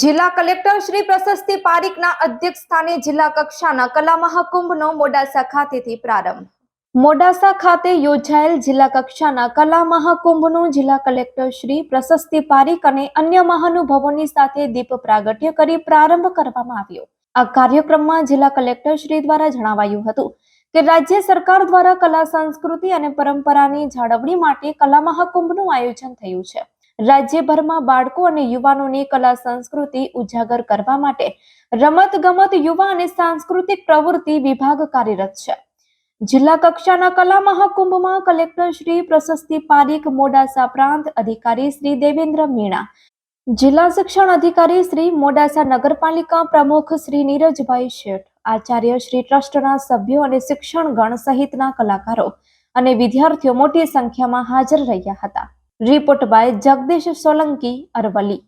જિલ્લા કલેક્ટર શ્રી પ્રશસ્તિ પારીકના અધ્યક્ષ સ્થાને જિલ્લા કક્ષાના કલા મહાકુંભનો મોડાસા ખાતેથી પ્રારંભ. મોડાસા ખાતે યોજાયેલ જિલ્લા કક્ષાના કલા મહાકુંભનું જિલ્લા કલેક્ટર શ્રી પ્રશસ્તિ પારીક અને અન્ય મહાનુભાવોની સાથે દીપ પ્રાગટ્ય કરી પ્રારંભ કરવામાં આવ્યો. આ કાર્યક્રમમાં જિલ્લા કલેક્ટર શ્રી દ્વારા જણાવાયું હતું કે રાજ્ય સરકાર દ્વારા કલા, સંસ્કૃતિ અને પરંપરાની જાળવણી માટે કલા મહાકુંભનું આયોજન થયું છે. રાજ્યભરમાં બાળકો અને યુવાનોની કલા, સંસ્કૃતિ ઉજાગર કરવા માટે રમત ગમત યુવા અને સાંસ્કૃતિક પ્રવૃત્તિ વિભાગ કાર્યરત છે. જિલ્લા કક્ષાના કલા મહાકુંભમાં કલેક્ટર શ્રી પ્રશસ્તિ પારીખ, મોડાસા પ્રાંત અધિકારી શ્રી દેવેન્દ્ર મીણા, જિલ્લા શિક્ષણ અધિકારી શ્રી મોડાસા નગરપાલિકા પ્રમુખ શ્રી નીરજભાઈ શેઠ, આચાર્ય શ્રી ટ્રસ્ટના સભ્યો અને શિક્ષણગણ સહિતના કલાકારો અને વિદ્યાર્થીઓ મોટી સંખ્યામાં હાજર રહ્યા હતા. Report by Jagdish Solanki Aravalli